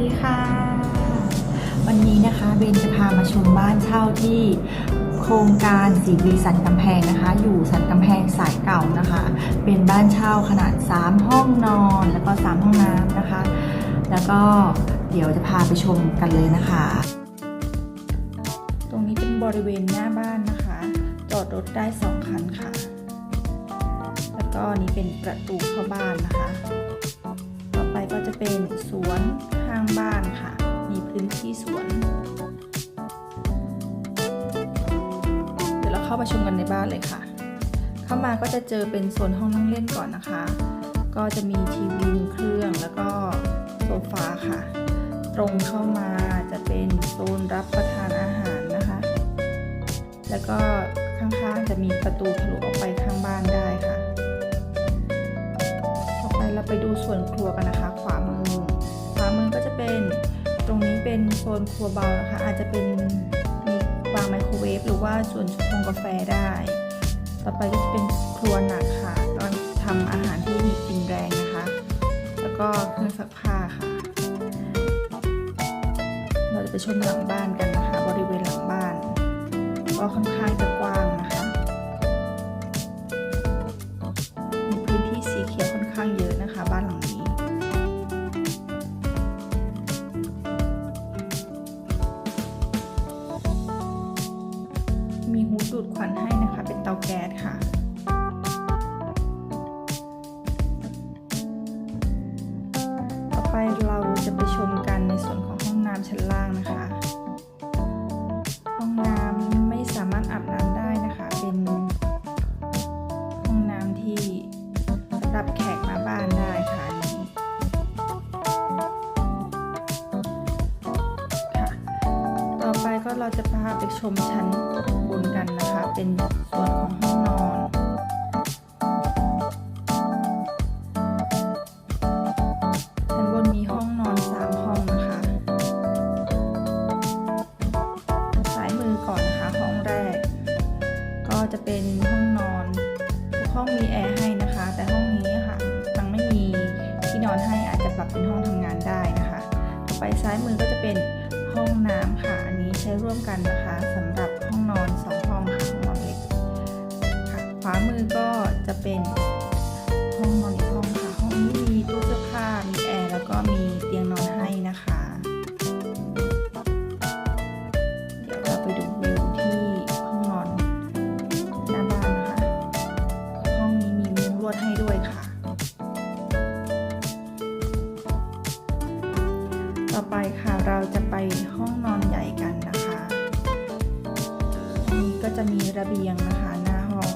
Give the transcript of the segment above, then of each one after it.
ดีค่ะ วันนี้นะคะเบนจะพามาชมบ้านเช่าที่โครงการสีวีสันกำแพงนะคะ อยู่สันกำแพงสายเก่านะคะ เป็นบ้านเช่าขนาด 3 ห้องนอนแล้วก็ 3 ห้องน้ำนะคะ แล้วก็เดี๋ยวจะพาไปชมกันเลยนะคะ ตรงนี้เป็นบริเวณหน้าบ้านนะคะ จอดรถได้ 2 คันค่ะ แล้วก็นี่เป็นประตูเข้าบ้านนะคะ ไปก็จะเป็นสวนข้างบ้านค่ะ มีพื้นที่สวน เดี๋ยวเราเข้าไปชมกันในบ้านเลยค่ะ เข้ามาก็จะเจอเป็นโซนห้องนั่งเล่นก่อนนะคะ ก็จะมีทีวีหนึ่งเครื่องแล้วก็โซฟาค่ะ ตรงเข้ามาจะเป็นโซนรับประทานอาหารนะคะ แล้วก็ข้างๆจะมีประตูทะลุออกไปข้างบ้านได้ค่ะ เราไปดูส่วนครัวกันนะคะ ขวามือ ขวามือก็จะเป็นตรงนี้เป็นโซนครัวเบานะคะ อาจจะเป็นมีวางไมโครเวฟหรือว่าส่วนชงกาแฟได้ ต่อไปก็จะเป็นครัวหนักค่ะก็ทำอาหารที่มีกลิ่นแรงนะคะ แล้วก็เครื่องซักผ้าค่ะ เราจะไปชมหลังบ้านกันนะคะ บริเวณหลังบ้านก็ค่อนข้างจะกว้าง มีฮูดดูดควันให้นะคะ เป็นเตาแก๊สค่ะ ต่อไปเราจะไปชมกันในส่วนของห้องน้ำชั้นล่างนะคะ ห้องน้ำไม่สามารถอาบน้ำได้นะคะ เป็นห้องน้ำที่สำหรับแขก ต่อไปก็เราจะพาไปชมชั้นบนกันนะคะ เป็นส่วนของห้องนอนชั้นบนมีห้องนอน3ห้องนะคะซ้ายมือก่อนนะคะห้องแรก ก็จะเป็นห้องนอนทุกห้องมีแอร์ให้นะคะ แต่ห้องนี้ค่ะยังไม่มีที่นอนให้อาจจะปรับเป็นห้องทำงานได้นะคะต่อไปซ้ายมือก็จะเป็น ห้องน้ำค่ะ อันนี้ใช้ร่วมกันนะคะสำหรับห้องนอนสองห้องค่ะห้องนอนเล็กค่ะขวามือก็จะเป็น จะมีระเบียงนะคะหน้าห้อง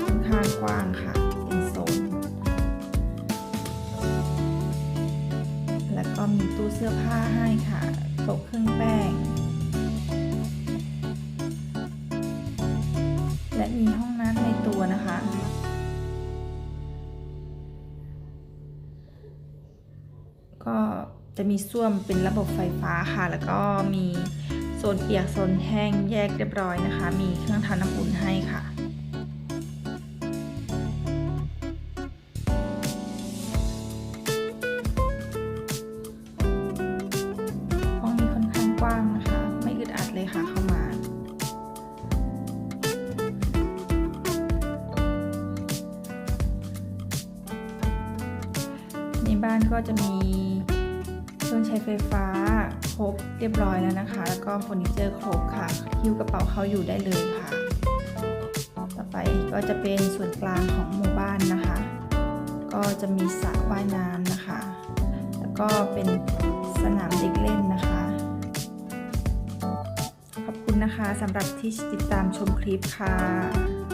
ค่อนข้างกว้างค่ะ เป็นโซน แล้วก็มีตู้เสื้อผ้าให้ค่ะโต๊ะเครื่องแป้ง และมีห้องน้ำในตัวนะคะก็จะมีส้วมเป็นระบบไฟฟ้าค่ะ แล้วก็มี โซนเปียกโซนแห้งแยกเรียบร้อยนะคะ มีเครื่องทำน้ำอุ่นให้ค่ะห้องนี้ค่อนข้างกว้างนะคะ ไม่อึดอัดเลยค่ะเข้ามาในบ้านก็จะมีเครื่องใช้ไฟฟ้า ครบเรียบร้อยแล้วนะคะ แล้วก็เฟอร์นิเจอร์ครบค่ะหิ้วกระเป๋าเข้าอยู่ได้เลยค่ะ ต่อไปก็จะเป็นส่วนกลางของหมู่บ้านนะคะ ก็จะมีสระว่ายน้ำนะคะ แล้วก็เป็นสนามเด็กเล่นนะคะ ขอบคุณนะคะสำหรับที่ติดตามชมคลิปค่ะ